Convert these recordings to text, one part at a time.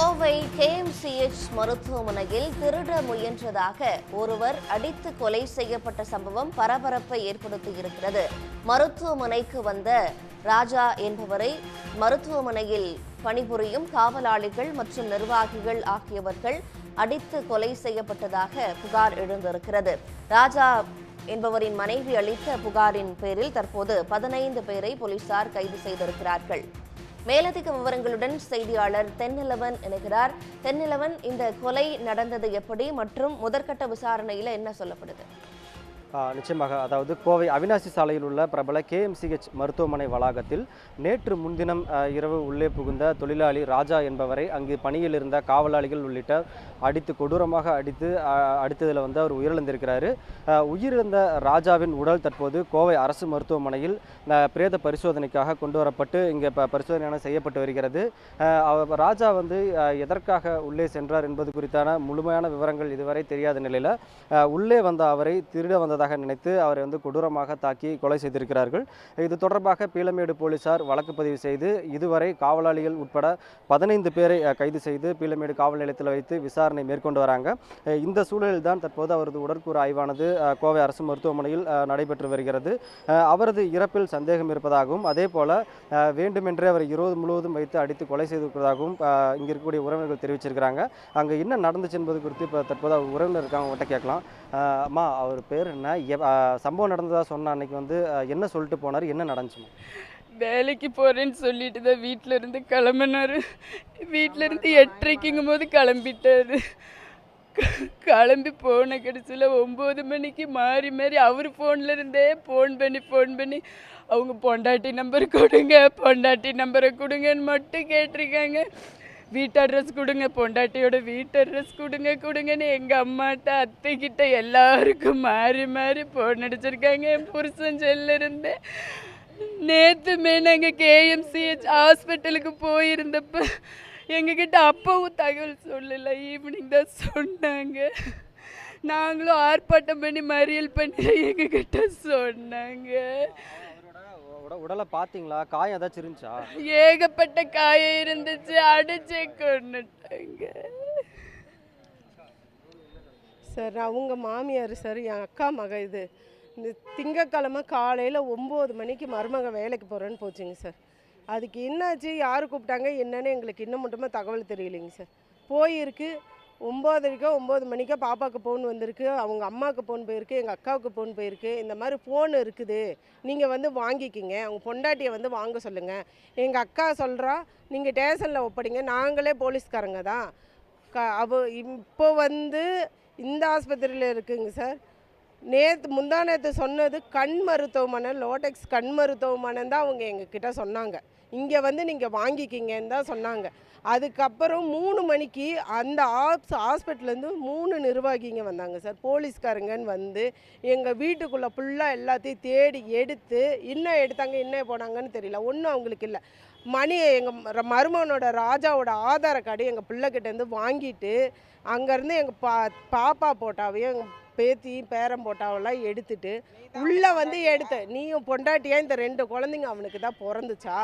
Kovai KMCH மருத்துவமனையில் திருட முயன்றதாக ஒருவர் அடித்து கொலை செய்யப்பட்ட சம்பவம் பரபரப்பை ஏற்படுத்தியிருக்கிறது. மருத்துவமனைக்கு வந்த ராஜா என்பவரை மருத்துவமனையில் பணிபுரியும் காவலாளிகள் மற்றும் நிர்வாகிகள் ஆகியவர்கள் அடித்து கொலை செய்யப்பட்டதாக புகார் எழுந்திருக்கிறது. ராஜா என்பவரின் மனைவி அளித்த புகாரின் பேரில் தற்போது பதினைந்து பேரை போலீசார் கைது செய்திருக்கிறார்கள். மேலதிக விவரங்களுடன் செய்தியாளர் தென்னிலவன் இணைகிறார். தென்னிலவன் இந்த கொலை நடந்தது எப்படி? மற்றும் முதற்கட்ட விசாரணையில என்ன சொல்லப்படுது? நிச்சயமாக அதாவது கோவை அவினாசி சாலையில் உள்ள பிரபல கேஎம்சிஹெச் மருத்துவமனை வளாகத்தில் நேற்று முன்தினம் இரவு உள்ளே புகுந்த தொழிலாளி ராஜா என்பவரை அங்கு பணியில் இருந்த காவலாளிகள் உள்ளிட்ட அடித்து கொடூரமாக அடித்து அடித்ததில் வந்து அவர் உயிரிழந்திருக்கிறாரு. உயிரிழந்த ராஜாவின் உடல் தற்போது கோவை அரசு மருத்துவமனையில் பிரேத பரிசோதனைக்காக கொண்டு வரப்பட்டு இங்கே ப செய்யப்பட்டு வருகிறது. ராஜா வந்து எதற்காக உள்ளே சென்றார் என்பது குறித்தான முழுமையான விவரங்கள் இதுவரை தெரியாத நிலையில் உள்ளே வந்த அவரை திருட வந்ததாக நினைத்து அவரை வந்து கொடூரமாக தாக்கி கொலை செய்திருக்கிறார்கள். இது தொடர்பாக பீளமேடு போலீசார் வழக்கு பதிவு செய்து இதுவரை காவலாளிகள் உட்பட பதினைந்து பேரை கைது செய்து பீளமேடு காவல் நிலையத்தில் வைத்து விசாரணை மேற்கொண்டு வராங்க. இந்த சூழலில் தான் தற்போது அவரது உடற்கூறு ஆய்வானது கோவை அரசு மருத்துவமனையில் நடைபெற்று வருகிறது. அவரது இறப்பில் சந்தேகம் இருப்பதாகவும் அதே போல வேண்டுமென்றே அவர் இருபது முழுவதும் வைத்து அடித்து கொலை செய்திருப்பதாகவும் இங்கே இருக்கக்கூடிய உறவினர்கள் தெரிவிச்சிருக்கிறாங்க. அங்கே என்ன நடந்துச்சு என்பது குறித்து இப்போ தற்போது அவர் உறவினர் இருக்காங்க அவங்ககிட்ட கேட்கலாம். அம்மா அவர் பேர் என்ன? சம்பவம் நடந்ததா சொன்ன அன்னைக்கு வந்து என்ன சொல்லிட்டு போனார்? என்ன நடந்துச்சுமா வேலைக்கு போறேன்னு சொல்லிட்டு தான் வீட்டில இருந்து கிளம்பினாரு. வீட்டில இருந்து எட்டரைக்குங்கும் போது கிளம்பிட்டாரு. கிளம்பி போன கடைசியில் ஒம்பது மணிக்கு மாறி மாறி அவர் ஃபோன்ல இருந்தே ஃபோன் பண்ணி ஃபோன் பண்ணி அவங்க பொண்டாட்டி நம்பர் கொடுங்க பொண்டாட்டி நம்பரை கொடுங்கன்னு மட்டும் கேட்டிருக்காங்க. வீட்டு அட்ரஸ் கொடுங்க பொண்டாட்டியோட வீட்டு அட்ரஸ் கொடுங்க கொடுங்கன்னு எங்கள் அம்மாட்ட அத்தைக்கிட்ட எல்லாருக்கும் மாறி மாறி ஃபோன் அடிச்சிருக்காங்க. என் புருஷன் செல்ல நேற்றுமே நாங்கள் கேஎம்சிஹெச் ஹாஸ்பிட்டலுக்கு போயிருந்தப்ப எங்ககிட்ட அப்பவும் தகவல் சொல்லலை. ஈவினிங் தான் சொன்னாங்க. நாங்களும் ஆர்ப்பாட்டம் பண்ணி மறியல் பண்ணி எங்ககிட்ட சொன்னாங்க. உடலை பார்த்தீங்களா? காயம் ஏதாச்சும் இருந்துச்சா ஏகப்பட்ட காயம் இருந்துச்சு. அடிச்சே கொண்டுட்டாங்க சார் அவங்க மாமியார் சார் என் அக்கா மக இது. இந்த திங்கக்கிழமை காலையில் ஒம்பது மணிக்கு மருமக வேலைக்கு போகிறேன்னு போச்சுங்க சார். அதுக்கு என்னாச்சு? யார் கூப்பிட்டாங்க? என்னன்னு எங்களுக்கு இன்னும் மட்டுமே தகவல் தெரியலைங்க சார். போயிருக்கு. ஒம்போதரைக்கோ ஒம்பது மணிக்கோ பாப்பாவுக்கு ஃபோன் வந்திருக்கு அவங்க அம்மாவுக்கு ஃபோன் போயிருக்கு எங்கள் அக்காவுக்கு ஃபோன் போயிருக்கு. இந்த மாதிரி ஃபோன் இருக்குது. நீங்கள் வந்து வாங்கிக்கிங்க. அவங்க பொண்டாட்டியை வந்து வாங்க சொல்லுங்கள் எங்கள் அக்கா சொல்கிறா நீங்கள் ஸ்டேஷனில் ஒப்படைங்க. நாங்களே போலீஸ்காரங்க தான். க அவ இப்போ வந்து இந்த ஆஸ்பத்திரியில் இருக்குங்க சார். நேற்று முந்தா நேற்று சொன்னது கண் மருத்துவமனை லோடெக்ஸ் கண் மருத்துவமனை தான் அவங்க எங்ககிட்ட சொன்னாங்க. இங்கே வந்து நீங்கள் வாங்கிக்கிங்கன்னு தான் சொன்னாங்க. அதுக்கப்புறம் மூணு மணிக்கு அந்த ஆப்ஸ் ஹாஸ்பிட்டலேருந்து மூணு நிர்வாகிங்க வந்தாங்க சார். போலீஸ்காரங்கன்னு வந்து எங்கள் வீட்டுக்குள்ளே ஃபுல்லாக எல்லாத்தையும் தேடி எடுத்து இன்னும் எடுத்தாங்க என்ன போனாங்கன்னு தெரியல. ஒன்றும் அவங்களுக்கு இல்லை. மணி எங்கள் மருமகனோட ராஜாவோட ஆதார கார்டு எங்கள் பிள்ளைகிட்டேருந்து வாங்கிட்டு அங்கேருந்து எங்கள் பா பாப்பா போட்டாவையும் எங்கள் பேத்தி பேரன் போட்டாவெல்லாம் எடுத்துட்டு உள்ளே வந்து எடுத்த நீயும் பொண்டாட்டியா இந்த ரெண்டு குழந்தைங்க அவனுக்கு தான் பிறந்துச்சா?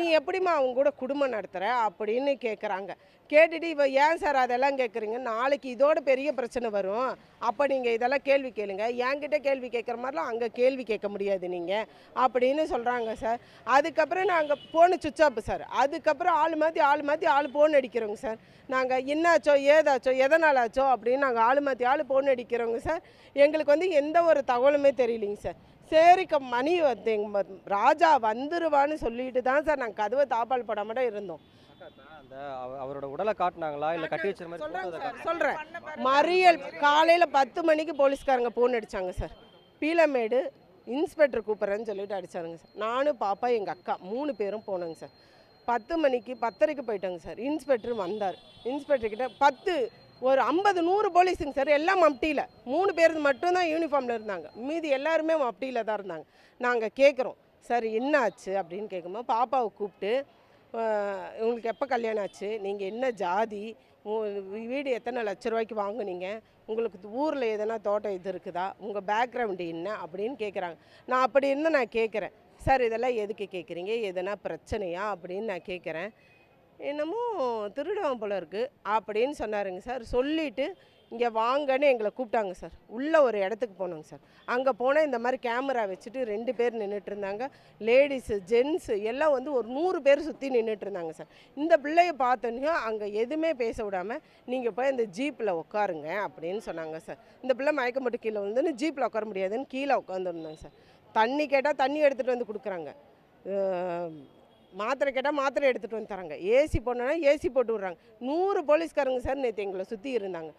நீ எப்படிம்மா அவங்க கூட குடும்பம் நடத்துகிற அப்படின்னு கேட்குறாங்க கேட்டுட்டு இப்போ ஏன் சார் அதெல்லாம் கேட்குறீங்க நாளைக்கு இதோட பெரிய பிரச்சனை வரும். அப்போ நீங்கள் இதெல்லாம் கேள்வி கேளுங்க. என்கிட்ட கேள்வி கேட்குற மாதிரிலாம் அங்கே கேள்வி கேட்க முடியாது நீங்கள் அப்படின்னு சொல்கிறாங்க சார். அதுக்கப்புறம் நாங்கள் ஃபோனு சுவிட்ச் ஆஃப் சார். அதுக்கப்புறம் ஆள் மாற்றி ஆள் மாற்றி ஆள் ஃபோன் அடிக்கிறோங்க சார். நாங்கள் என்னாச்சோ ஏதாச்சோ எதனால் ஆச்சோ அப்படின்னு நாங்கள் ஆள் மாற்றி ஆள் ஃபோன் அடிக்கிறோங்க சார். எங்களுக்கு வந்து எந்த ஒரு தகவலுமே தெரியலைங்க சார். சரிக்க மணி வந்து ராஜா வந்துருவான்னு சொல்லிட்டு தான் சார் நாங்கள் கதவை தாப்பால் தான் இருந்தோம். அந்த அவரோட உடலை காட்டினாங்களா? இல்லை கட்டி வச்சிருந்த மாதிரி சொல்கிறேன் மறியல் காலையில் பத்து மணிக்கு போலீஸ்காரங்க ஃபோன் அடித்தாங்க சார். பீலமேடு இன்ஸ்பெக்டர் கூப்பிட்றேன்னு சொல்லிட்டு அடிச்சாருங்க சார். நானும் பாப்பா எங்கள் அக்கா மூணு பேரும் போனோங்க சார். பத்து மணிக்கு பத்தரைக்கு போயிட்டாங்க சார். இன்ஸ்பெக்டர் வந்தார். இன்ஸ்பெக்டர் கிட்ட பத்து ஒரு ஐம்பது நூறு போலீஸுங்க சார் எல்லாம் மம்டியில் மூணு பேர் மட்டும்தான் யூனிஃபார்மில் இருந்தாங்க. மீதி எல்லாருமே மம்டியில் தான் இருந்தாங்க. நாங்கள் கேட்குறோம் சார் என்ன ஆச்சு அப்படின்னு கேட்கும்போது பாப்பாவை கூப்பிட்டு உங்களுக்கு எப்போ கல்யாணம் ஆச்சு? நீங்கள் என்ன ஜாதி? வீடு எத்தனை லட்ச ரூபாய்க்கு வாங்குனீங்க? உங்களுக்கு ஊரில் எதனா தோட்டம் இது இருக்குதா? உங்கள் பேக்ரவுண்டு என்ன? அப்படின்னு கேட்குறாங்க நான் அப்படி இருந்து நான் கேட்குறேன் சார் இதெல்லாம் எதுக்கு கேட்குறீங்க எதனா பிரச்சனையா? அப்படின்னு நான் கேட்குறேன் என்னமோ திருடுவான் போல இருக்குது அப்படின்னு சொன்னாருங்க சார். சொல்லிவிட்டு இங்கே வாங்கன்னு எங்களை கூப்பிட்டாங்க சார். உள்ளே ஒரு இடத்துக்கு போனோங்க சார். அங்கே போனால் இந்த மாதிரி கேமரா வச்சுட்டு ரெண்டு பேர் நின்றுட்டு இருந்தாங்க. லேடிஸு ஜென்ஸு எல்லாம் வந்து ஒரு நூறு பேர் சுற்றி நின்றுட்டு இருந்தாங்க சார். இந்த பிள்ளைய பார்த்தோன்னே அங்கே எதுவுமே பேச விடாமல் நீங்கள் போய் அந்த ஜீப்பில் உட்காருங்க அப்படின்னு சொன்னாங்க சார். இந்த பிள்ளை மயக்க மட்டும் கீழே விழுந்துன்னு ஜீப்பில் உட்கார முடியாதுன்னு கீழே உட்காந்துருந்தாங்க சார். தண்ணி கேட்டால் தண்ணி எடுத்துகிட்டு வந்து கொடுக்குறாங்க. மாத்திரை கேட்டால் மாத்திரை எடுத்துகிட்டு வந்து தராங்க. ஏசி போனோன்னா ஏசி போட்டு விட்றாங்க. நூறு போலீஸ்காரங்க சார் நேற்று எங்களை சுற்றி இருந்தாங்க.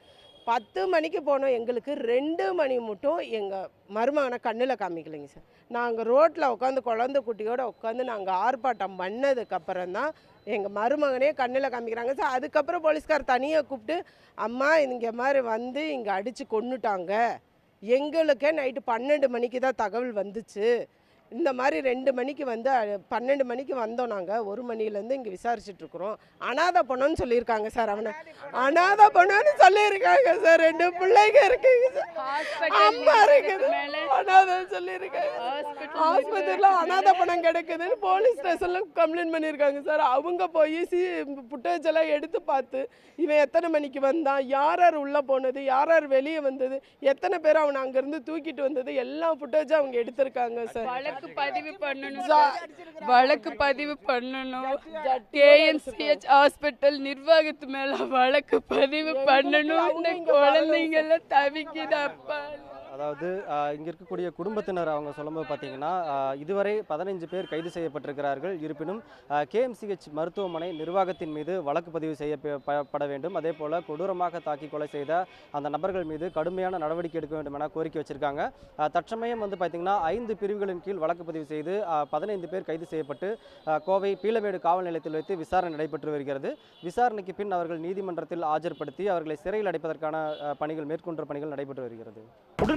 பத்து மணிக்கு போனோம் எங்களுக்கு ரெண்டு மணி மட்டும் எங்கள் மருமகனை கண்ணில் காமிக்கலைங்க சார். நாங்கள் ரோட்டில் உட்காந்து குழந்த குட்டியோட உட்காந்து நாங்கள் ஆர்ப்பாட்டம் பண்ணதுக்கப்புறம் தான் எங்கள் மருமகனே கண்ணில் காமிக்கிறாங்க சார். அதுக்கப்புறம் போலீஸ்கார் தனியாக கூப்பிட்டு அம்மா இங்கே மாதிரி வந்து இங்கே அடித்து கொன்னுட்டாங்க. எங்களுக்கே நைட்டு பன்னெண்டு மணிக்கு தான் தகவல் வந்துச்சு. இந்த மாதிரி ரெண்டு மணிக்கு வந்து பன்னெண்டு மணிக்கு வந்தோம் நாங்கள் ஒரு மணிலேருந்து இங்கே விசாரிச்சுட்டு இருக்கிறோம். அனாதை பொண்ணுன்னு சொல்லியிருக்காங்க சார் அவனை. அனாதை பொண்ணுன்னு சொல்லியிருக்காங்க சார். ரெண்டு பிள்ளைங்க இருக்குங்க சார். அம்மா இருக்குது. அனாதை சொல்லியிருக்காங்க. ஆஸ்பத்திரியில் அனாதை பணம் கிடைக்குதுன்னு போலீஸ் ஸ்டேஷனில் கம்ப்ளைண்ட் பண்ணியிருக்காங்க சார். அவங்க போய் சி ஃபுட்டேஜ் எல்லாம் எடுத்து பார்த்து இவன் எத்தனை மணிக்கு வந்தான்? யார் யார் உள்ளே போனது? யார் யார் வெளியே வந்தது? எத்தனை பேர் அவனை அங்கேருந்து தூக்கிட்டு வந்தது? எல்லா ஃபுட்டேஜும் அவங்க எடுத்திருக்காங்க சார். வழக்கு பதிவு பண்ணணும். சார். வழக்கு பதிவு பண்ணணும். கேஎன்சிஹெச் ஹாஸ்பிட்டல் நிர்வாகத்து மேல வழக்கு பதிவு பண்ணணும் இந்த குழந்தைங்க எல்லாம் தவிக்குது அப்பா. அதாவது இங்கே இருக்கக்கூடிய குடும்பத்தினர் அவங்க சொல்லும்போது பார்த்தீங்கன்னா இதுவரை பதினைஞ்சு பேர் கைது செய்யப்பட்டிருக்கிறார்கள். இருப்பினும் கேஎம்சிஹெச் மருத்துவமனை நிர்வாகத்தின் மீது வழக்கு பதிவு செய்யப்பட வேண்டும். அதே போல் கொடூரமாக தாக்கி கொலை செய்த அந்த நபர்கள் மீது கடுமையான நடவடிக்கை எடுக்க வேண்டும் என கோரிக்கை வச்சிருக்காங்க. தற்சமயம் வந்து பார்த்தீங்கன்னா ஐந்து பிரிவுகளின் கீழ் வழக்கு பதிவு செய்து பதினைந்து பேர் கைது செய்யப்பட்டு கோவை பீளமேடு காவல் நிலையத்தில் வைத்து விசாரணை நடைபெற்று வருகிறது. விசாரணைக்கு பின் அவர்கள் நீதிமன்றத்தில் ஆஜர்படுத்தி அவர்களை சிறையில் அடைப்பதற்கான பணிகள் மேற்கொண்ட பணிகள் நடைபெற்று வருகிறது.